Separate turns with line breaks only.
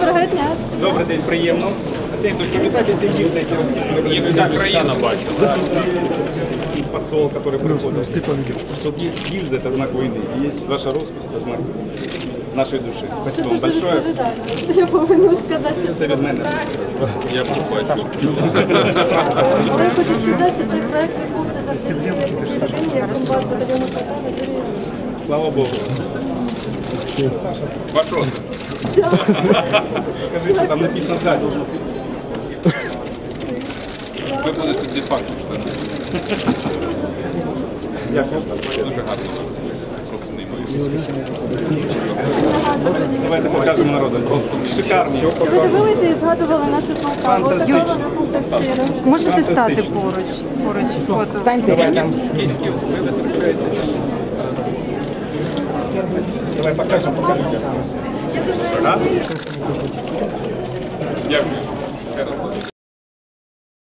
Доброго дня.
Добрий день, приємно. Арсеній, тільки пам'ятаєте ці гільзи, які розписані? Є вся країна бачила. Да. И посол, который приходит. Тут есть гильза, это знак войны. и Есть ваша роспись, это знак нашей души. Спасибо вам
Дуже
большое.
відповідально. Я повинна сказати, що
Це від мене. Я покупаю.
Але я хочу сказати, що цей проект відбувся завдяки людині, як комбат батальйону Полтава Юрію.
Слава Богу. Скажите, там написано далі.
Ви будете де-факто штати.
Дякую.
Дуже гарно. Просто неймовірно.
Давайте покажемо народу. Шикарні.
Ви дивилися і згадували нашу Полтаву. Така вона Полтавщина.
Можете стати поруч, поруч фото.
Скільки ви витрачаєте? Давай покажемо, покажемо.
Я дуже
А?
Дякую. Ще раз.